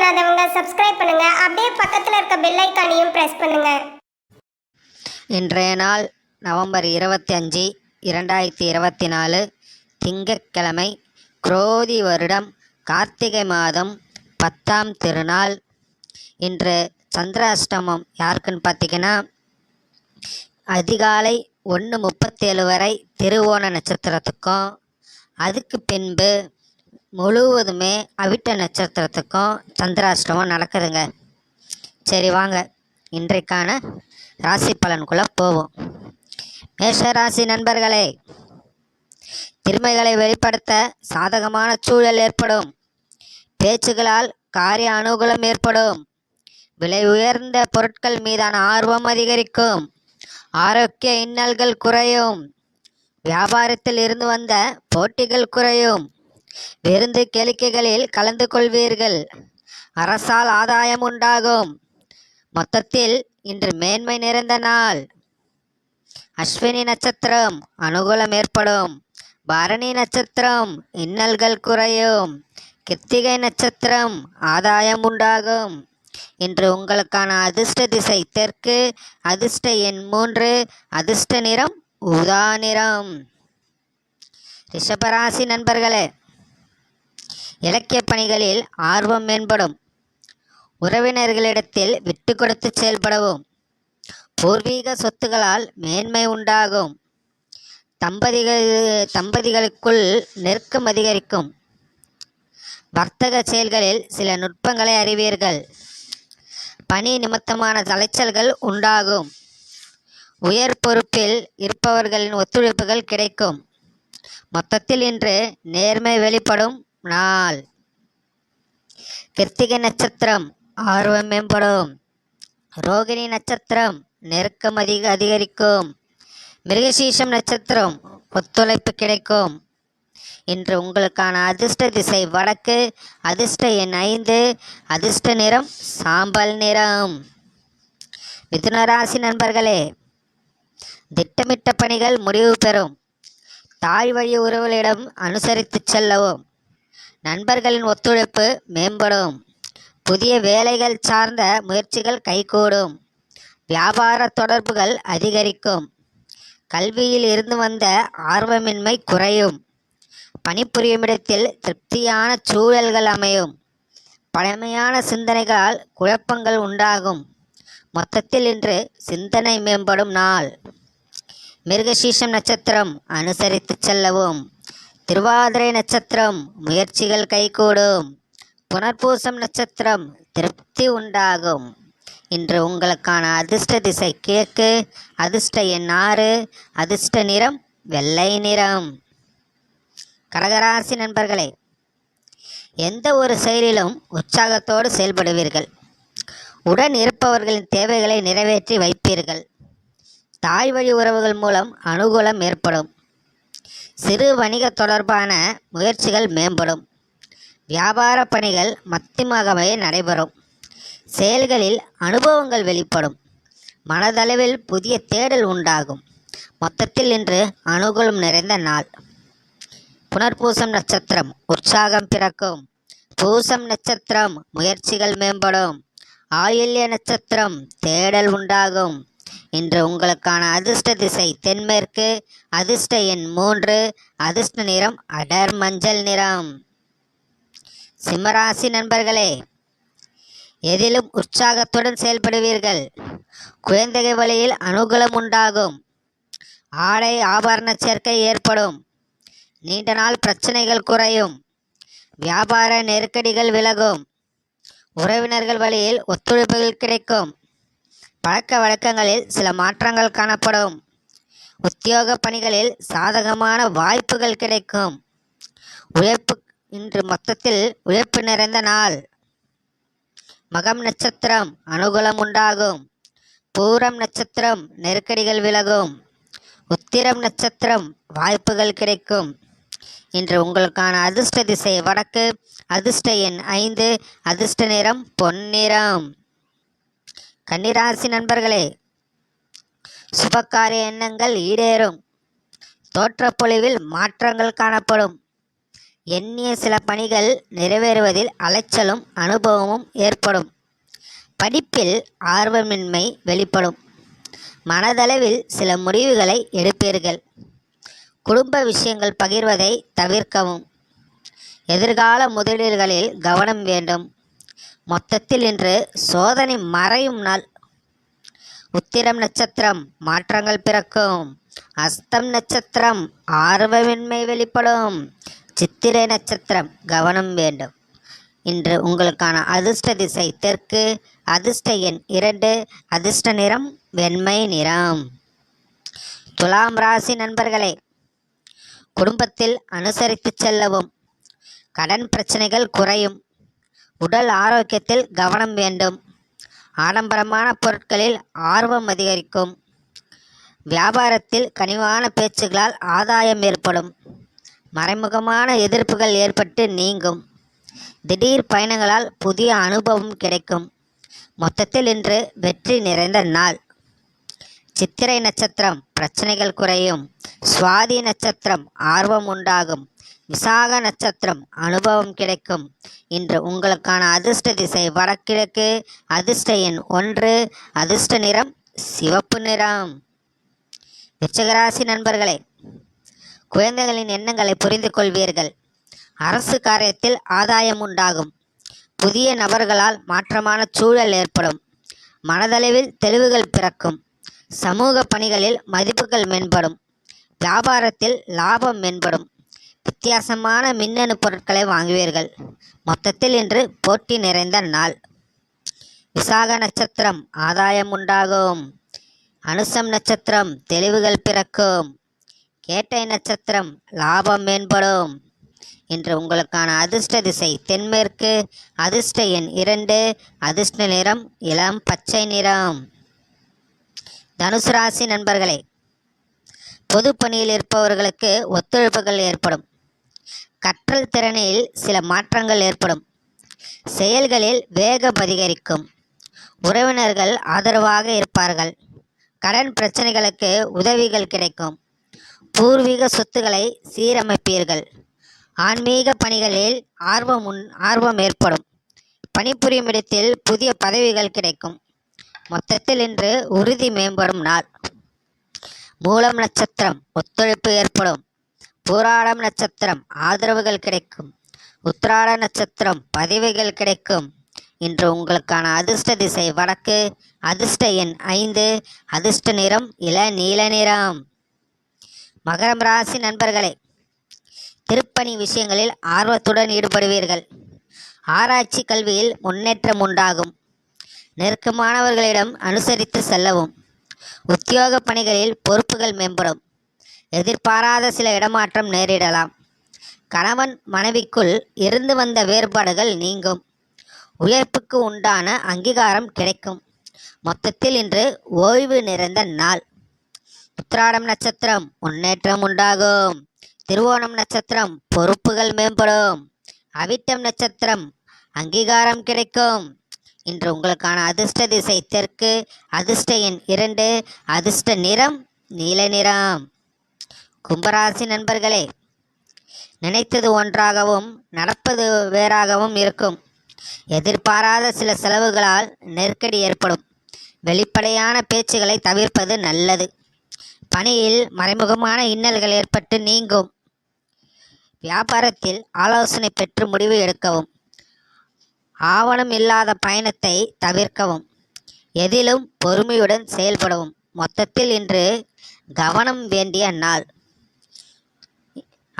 பண்ணாதவங்க சப்ஸ்கிரைப் பண்ணுங்க. அப்படியே பக்கத்தில் இருக்க பெல் ஐக்கானையும் பிரஸ் பண்ணுங்க. இன்றைய நாள் நவம்பர் இருபத்தி அஞ்சு இரண்டாயிரத்தி இருபத்தி நாலு திங்கட்கிழமை குரோதி வருடம் கார்த்திகை மாதம் பத்தாம் திருநாள். இன்று சந்திராஷ்டமம் யாருக்குன்னு பார்த்தீங்கன்னா அதிகாலை ஒன்று முப்பத்தேழு வரை திருவோண நட்சத்திரத்துக்கும் அதுக்கு பின்பு முழுவதுமே அவிட்ட நட்சத்திரத்துக்கும் சந்திராஷ்டமம் நடக்குதுங்க. சரி வாங்க இன்றைக்கான ராசி பலனுக்குள்ளே போவோம். மேஷ ராசி நண்பர்களே திறமைகளை வெளிப்படுத்த சாதகமான சூழல் ஏற்படும். பேச்சுகளால் காரிய அனுகூலம் ஏற்படும். விலை உயர்ந்த பொருட்கள் மீதான ஆர்வம் அதிகரிக்கும். ஆரோக்கிய இன்னல்கள் குறையும். வியாபாரத்தில் இருந்து வந்த போட்டிகள் குறையும். விருந்து கேளிக்கைகளில் கலந்து கொள்வீர்கள். அரசால் ஆதாயம் உண்டாகும். மொத்தத்தில் இன்று மேன்மை நிறைந்த நாள். அஸ்வினி நட்சத்திரம் அனுகூலம் ஏற்படும். பரணி நட்சத்திரம் இன்னல்கள் குறையும். கிருத்திகை நட்சத்திரம் ஆதாயம் உண்டாகும். இன்று உங்களுக்கான அதிர்ஷ்ட திசை தெற்கு அதிர்ஷ்ட எண் மூன்று அதிர்ஷ்ட நிறம் உதா நிறம். ரிஷபராசி நண்பர்களே இலக்கிய பணிகளில் ஆர்வம் மேம்படும். உறவினர்களிடத்தில் விட்டு கொடுத்து செயல்படவும். பூர்வீக சொத்துகளால் மேன்மை உண்டாகும். தம்பதிகள் தம்பதிகளுக்குள் நெருக்கம் அதிகரிக்கும். வர்த்தக செயல்களில் சில நுட்பங்களை அறிவீர்கள். பணி நிமித்தமான தலைச்சல்கள் உண்டாகும். உயர் பொறுப்பில் இருப்பவர்களின் ஒத்துழைப்புகள் கிடைக்கும். மொத்தத்தில் இன்று நேர்மை வெளிப்படும். நாள் கிருத்திகை நட்சத்திரம் ஆர்வம் மேம்படும். ரோகிணி நட்சத்திரம் நெருக்கம் அதிக அதிகரிக்கும். மிருகசீஷம் நட்சத்திரம் ஒத்துழைப்பு கிடைக்கும். இன்று உங்களுக்கான அதிர்ஷ்ட திசை வடக்கு அதிர்ஷ்ட எண் ஐந்து அதிர்ஷ்ட நிறம் சாம்பல் நிறம். மிதுனராசி நண்பர்களே திட்டமிட்ட பணிகள் முடிவு பெறும். தாய் வழி உறவுகளிடம் அனுசரித்து செல்லவும். நண்பர்களின் ஒத்துழைப்பு மேம்படும். புதிய வேலைகள் சார்ந்த முயற்சிகள் கைகூடும். வியாபார தொடர்புகள் அதிகரிக்கும். கல்வியில் இருந்து வந்த ஆர்வமின்மை குறையும். பணிபுரியும் இடத்தில் திருப்தியான சூழல்கள் அமையும். பழமையான சிந்தனைகளால் குழப்பங்கள் உண்டாகும். மொத்தத்தில் இன்று சிந்தனை மேம்படும் நாள். மிருகசீஷம் நட்சத்திரம் அனுசரித்து செல்லவும். திருவாதிரை நட்சத்திரம் முயற்சிகள் கைகூடும். புனர்பூசம் நட்சத்திரம் திருப்தி உண்டாகும். இன்று உங்களுக்கான அதிர்ஷ்ட திசை கிழக்கு அதிர்ஷ்ட எண் ஆறு அதிர்ஷ்ட நிறம் வெள்ளை நிறம். கடகராசி நண்பர்களே எந்த ஒரு செயலிலும் உற்சாகத்தோடு செயல்படுவீர்கள். உடன் இருப்பவர்களின் தேவைகளை நிறைவேற்றி வைப்பீர்கள். தாய் வழி உறவுகள் மூலம் அனுகூலம் ஏற்படும். சிறு வணிக தொடர்பான முயற்சிகள் மேம்படும். வியாபார பணிகள் மத்தியமாகவே நடைபெறும். செயல்களில் அனுபவங்கள் வெளிப்படும். மனதளவில் புதிய தேடல் உண்டாகும். மொத்தத்தில் இன்று அனுகூலம் நிறைந்த நாள். புனர்பூசம் நட்சத்திரம் உற்சாகம் பிறக்கும். பூசம் நட்சத்திரம் முயற்சிகள் மேம்படும். ஆயுள்ய நட்சத்திரம் தேடல் உண்டாகும். இன்று உங்களுக்கான அதிர்ஷ்ட திசை தென்மேற்கு அதிர்ஷ்ட எண் மூன்று அதிர்ஷ்ட நிறம் அடர் மஞ்சள் நிறம். சிம்மராசி நண்பர்களே எதிலும் உற்சாகத்துடன் செயல்படுவீர்கள். குழந்தைகள் வழியில் அனுகூலம் உண்டாகும். ஆடை ஆபரண சேர்க்கை ஏற்படும். நீண்ட நாள் பிரச்சனைகள் குறையும். வியாபார நெருக்கடிகள் விலகும். உறவினர்கள் வழியில் ஒத்துழைப்புகள் கிடைக்கும். பழக்க வழக்கங்களில் சில மாற்றங்கள் காணப்படும். உத்தியோக பணிகளில் சாதகமான வாய்ப்புகள் கிடைக்கும். உழைப்பு இன்று மொத்தத்தில் உழைப்பு நிறைந்த நாள். மகம் நட்சத்திரம் அனுகூலம் உண்டாகும். பூரம் நட்சத்திரம் நெருக்கடிகள் விலகும். உத்திரம் நட்சத்திரம் வாய்ப்புகள் கிடைக்கும். இன்று உங்களுக்கான அதிர்ஷ்ட திசை வடக்கு அதிர்ஷ்ட எண் ஐந்து அதிர்ஷ்ட நிறம் பொன்னிறம். கன்னிராசி நண்பர்களே சுபகாரிய எண்ணங்கள் ஈடேறும். தோற்றப்பொழிவில் மாற்றங்கள் காணப்படும். எண்ணிய சில பணிகள் நிறைவேறுவதில் அலைச்சலும் அனுபவமும் ஏற்படும். படிப்பில் ஆர்வமின்மை வெளிப்படும். மனதளவில் சில முடிவுகளை எடுப்பீர்கள். குடும்ப விஷயங்கள் பகிர்வதை தவிர்க்கவும். எதிர்கால முதலீடுகளில் கவனம் வேண்டும். மொத்தத்தில் இன்று சோதனை மறையும் நாள். உத்திரம் நட்சத்திரம் மாற்றங்கள் பிறக்கும். அஸ்தம் நட்சத்திரம் ஆர்வமின்மை வெளிப்படும். சித்திரை நட்சத்திரம் கவனம் வேண்டும். இன்று உங்களுக்கான அதிர்ஷ்ட திசை தெற்கு அதிர்ஷ்ட எண் இரண்டு அதிர்ஷ்ட நிறம் வெண்மை நிறம். துலாம் ராசி நண்பர்களே குடும்பத்தில் அனுசரித்து செல்லவும். கடன் பிரச்சனைகள் குறையும். உடல் ஆரோக்கியத்தில் கவனம் வேண்டும். ஆடம்பரமான பொருட்களில் ஆர்வம் அதிகரிக்கும். வியாபாரத்தில் கனிவான பேச்சுகளால் ஆதாயம் ஏற்படும். மறைமுகமான எதிர்ப்புகள் ஏற்பட்டு நீங்கும். திடீர் பயணங்களால் புதிய அனுபவம் கிடைக்கும். மொத்தத்தில் இன்று வெற்றி நிறைந்த நாள். சித்திரை நட்சத்திரம் பிரச்சனைகள் குறையும். சுவாதி நட்சத்திரம் ஆர்வம் உண்டாகும். விசாக நட்சத்திரம் அனுபவம் கிடைக்கும். இன்று உங்களுக்கான அதிர்ஷ்ட திசை வடகிழக்கு அதிர்ஷ்ட எண் ஒன்று அதிர்ஷ்ட நிறம் சிவப்பு நிறம். விச்சகராசி நண்பர்களே குழந்தைகளின் எண்ணங்களை புரிந்து கொள்வீர்கள். அரசு காரியத்தில் ஆதாயம் உண்டாகும். புதிய நபர்களால் மாற்றமான சூழல் ஏற்படும். மனதளவில் தெளிவுகள் பிறக்கும். சமூக பணிகளில் மதிப்புகள் மேம்படும். வியாபாரத்தில் லாபம் மேம்படும். வித்தியாசமான மின்னணு பொருட்களை வாங்குவீர்கள். மொத்தத்தில் இன்று போட்டி நிறைந்த நாள். விசாக நட்சத்திரம் ஆதாயம் உண்டாகும். அனுசம் நட்சத்திரம் தெளிவுகள் பிறக்கும். கேட்டை நட்சத்திரம் லாபம் மேம்படும். இன்று உங்களுக்கான அதிர்ஷ்ட திசை தென்மேற்கு. அதிர்ஷ்ட எண் இரண்டு. அதிர்ஷ்ட நிறம் இளம் பச்சை நிறம். தனுசு ராசி நண்பர்களே பொது பணியில் இருப்பவர்களுக்கு ஒத்துழைப்புகள் ஏற்படும். கற்றல் திறனில் சில மாற்றங்கள் ஏற்படும். செயல்களில் வேகம் அதிகரிக்கும். உறவினர்கள் ஆதரவாக இருப்பார்கள். கடன் பிரச்சனைகளுக்கு உதவிகள் கிடைக்கும். பூர்வீக சொத்துக்களை சீரமைப்பீர்கள். ஆன்மீக பணிகளில் ஆர்வம் உன் ஆர்வம் ஏற்படும். பணிபுரியும் இடத்தில் புதிய பதவிகள் கிடைக்கும். மொத்தத்தில் இன்று உறுதி மேம்படும் நாள். மூலம் நட்சத்திரம் ஒத்துழைப்பு ஏற்படும். பூராடம் நட்சத்திரம் ஆதரவுகள் கிடைக்கும். உத்திராட நட்சத்திரம் பதிவுகள் கிடைக்கும். இன்று உங்களுக்கான அதிர்ஷ்ட திசை வடக்கு அதிர்ஷ்ட எண் ஐந்து அதிர்ஷ்ட நிறம் இள நீல நிறம். மகரம் ராசி நண்பர்களே திருப்பணி விஷயங்களில் ஆர்வத்துடன் ஈடுபடுவீர்கள். ஆராய்ச்சி கல்வியில் முன்னேற்றம் உண்டாகும். நெருக்கமானவர்களிடம் அனுசரித்து செல்லவும். உத்தியோக பணிகளில் பொறுப்புகள் மேம்படும். எதிர்பாராத சில இடமாற்றம் நேரிடலாம். கணவன் மனைவிக்குள் இருந்து வந்த வேறுபாடுகள் நீங்கும். உயர்ப்புக்கு உண்டான அங்கீகாரம் கிடைக்கும். மொத்தத்தில் இன்று ஓய்வு நிறைந்த நாள். உத்திராடம் நட்சத்திரம் முன்னேற்றம் உண்டாகும். திருவோணம் நட்சத்திரம் பொறுப்புகள் மேம்படும். அவிட்டம் நட்சத்திரம் அங்கீகாரம் கிடைக்கும். இன்று உங்களுக்கான அதிர்ஷ்ட திசை தெற்கு அதிர்ஷ்ட எண் இரண்டு அதிர்ஷ்ட நிறம் நீல நிறம். கும்பராசி நண்பர்களே நினைத்தது ஒன்றாகவும் நடப்பது வேறாகவும் இருக்கும். எதிர்பாராத சில செலவுகளால் நெருக்கடி ஏற்படும். வெளிப்படையான பேச்சுகளை தவிர்ப்பது நல்லது. பணியில் மறைமுகமான இன்னல்கள் ஏற்பட்டு நீங்கும். வியாபாரத்தில் ஆலோசனை பெற்று முடிவு எடுக்கவும். ஆவணம் இல்லாத பயணத்தை தவிர்க்கவும். எதிலும் பொறுமையுடன் செயல்படவும். மொத்தத்தில் இன்று கவனம் வேண்டிய நாள்.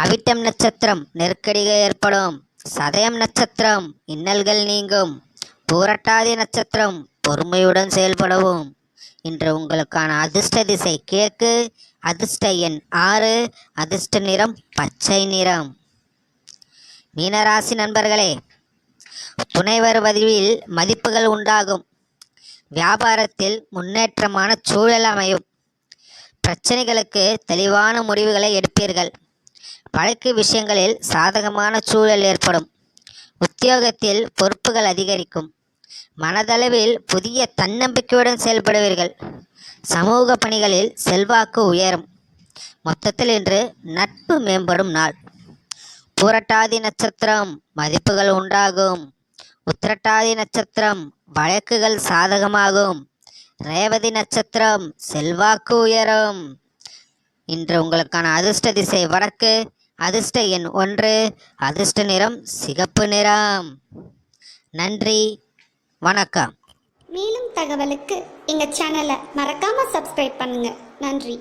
அவிட்டம் நட்சத்திரம் நெருக்கடிகள் ஏற்படும். சதயம் நட்சத்திரம் இன்னல்கள் நீங்கும். பூரட்டாதி நட்சத்திரம் பொறுமையுடன் செயல்படவும். இன்று உங்களுக்கான அதிர்ஷ்ட திசை கிழக்கு அதிர்ஷ்ட எண் ஆறு அதிர்ஷ்ட நிறம் பச்சை நிறம். மீனராசி நண்பர்களே துணைவர் பதிவில் மதிப்புகள் உண்டாகும். வியாபாரத்தில் முன்னேற்றமான சூழல் அமையும். பிரச்சனைகளுக்கு தெளிவான முடிவுகளை எடுப்பீர்கள். வழக்கு விஷயங்களில் சாதகமான சூழல் ஏற்படும். உத்தியோகத்தில் பொறுப்புகள் அதிகரிக்கும். மனதளவில் புதிய தன்னம்பிக்கையுடன் செயல்படுவீர்கள். சமூக பணிகளில் செல்வாக்கு உயரும். மொத்தத்தில் இன்று நட்பு மேம்படும் நாள். பூரட்டாதி நட்சத்திரம் மதிப்புகள் உண்டாகும். உத்திரட்டாதி நட்சத்திரம் வழக்குகள் சாதகமாகும். ரேவதி நட்சத்திரம் செல்வாக்கு உயரும். இன்று உங்களுக்கான அதிர்ஷ்ட திசை வடக்கு அதிர்ஷ்ட எண் ஒன்று அதிர்ஷ்ட நிறம் சிகப்பு நிறம். நன்றி வணக்கம். மேலும் தகவலுக்கு எங்கள் சேனலை மறக்காமல் சப்ஸ்கிரைப் பண்ணுங்கள் நன்றி.